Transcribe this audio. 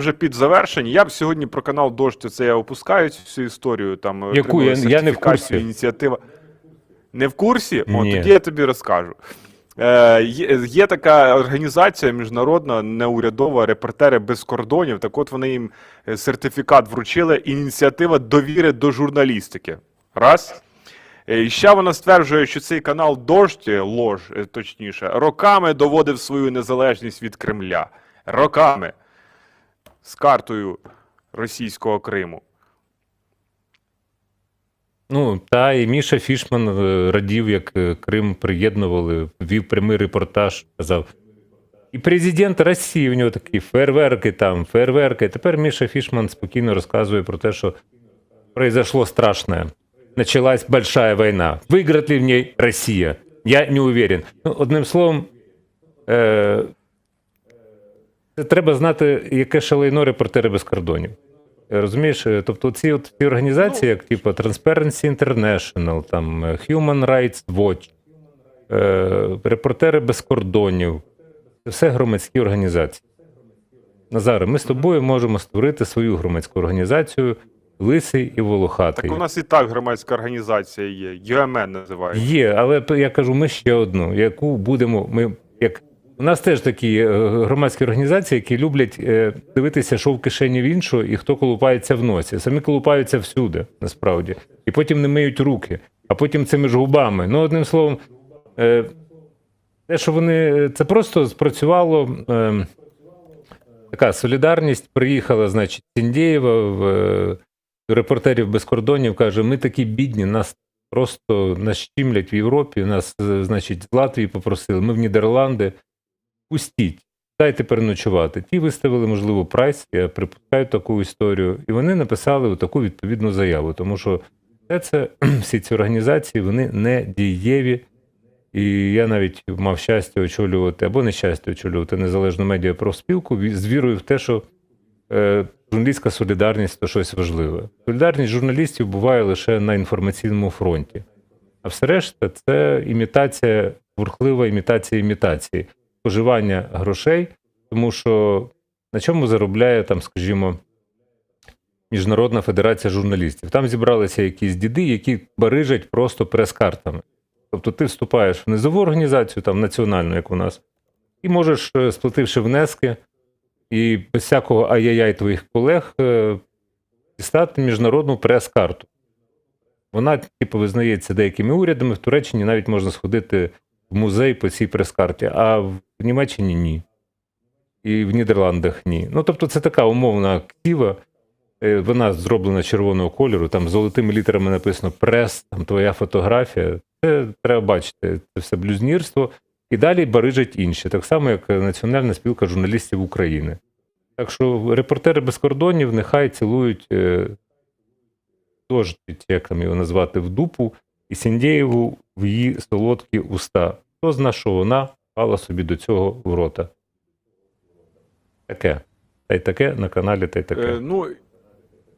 вже під завершення. Я б сьогодні про канал Дождь, це я опускаю цю всю історію. Там е, Яку? Я- я не в курсі. Ініціатива. Не в курсі? О, Ні. тоді я тобі розкажу. Е, є, є така організація міжнародна, неурядова, репортери без кордонів. Так от вони їм е, сертифікат вручили. Ініціатива довіри до журналістики. Раз. Е, І ще вона стверджує, що цей канал Дождь, лож, точніше, роками доводив свою незалежність від Кремля. Роками. З картою російського Криму. Ну, та і Міша Фішман е, радів, як е, Крим приєднували, вів прямий репортаж, казав. І президент Росії, у нього такі фейерверки там, фейерверки. Тепер Міша Фішман спокійно розказує про те, що произошло страшное. Началась большая война. Выиграет ли в ней Россия? Я не уверен. Ну, одним словом, е, треба знати, яке шалейно репортери без кордонів. Розумієш, Е, тобто ці от ці організації, як типу Transparency International, там е, Human Rights Watch, е, репортери без кордонів, це все громадські організації. Назаре, ми з тобою можемо створити свою громадську організацію Лисий і Волохатий. Так у нас і так громадська організація є. ЮМН називається. Є, але я кажу, ми ще одну, яку будемо. Ми як у нас теж такі е, громадські організації, які люблять е, дивитися, що в кишені в іншого, і хто колупається в носі. Самі колупаються всюди, насправді, і потім не миють руки, а потім це між губами. Ну, одним словом, е, те, що вони це просто спрацювало. Така солідарність приїхала, значить, Сіндєєва в репортерів без кордонів, каже: ми такі бідні, нас просто нас щімлять в Європі, нас, значить, з Латвії попросили, ми в Нідерланди. Пустіть, дайте переночувати. Ті виставили, можливо, прайс, я припускаю таку історію, і вони написали таку відповідну заяву, тому що все це, всі ці організації, вони не дієві. І я навіть мав щастя очолювати або нещастя очолювати незалежну медіапроспілку ві- з вірою в те, що е, журналістська солідарність то щось важливе. Солідарність журналістів буває лише на інформаційному фронті. А все решта це імітація, бурхлива імітація імітації, споживання грошей, тому що на чому заробляє там, скажімо, Міжнародна федерація журналістів. Там зібралися якісь діди, які барижать просто прес-картами. Тобто ти вступаєш в низову організацію, там національну, як у нас, і можеш, е, сплативши внески, і без всякого ай-яй-яй твоїх колег е, дістати міжнародну прес-карту. Вона, типу, визнається деякими урядами. В Туреччині навіть можна сходити в музей по цій прес-карті, а в Німеччині ні. І в Нідерландах ні. Ну, тобто, це така умовна актива. Е, Вона зроблена червоного кольору, там золотими літерами написано прес, там твоя фотографія. Це треба бачити, це все блюзнірство. І далі барижать інші, так само, як Національна спілка журналістів України. Так що репортери без кордонів нехай цілують е, як там його назвати, в дупу, і Сіндєєву в її солодкі уста. Хто зна, що вона пала собі до цього в рота. Таке. Та й таке на каналі, та й таке. Е, ну,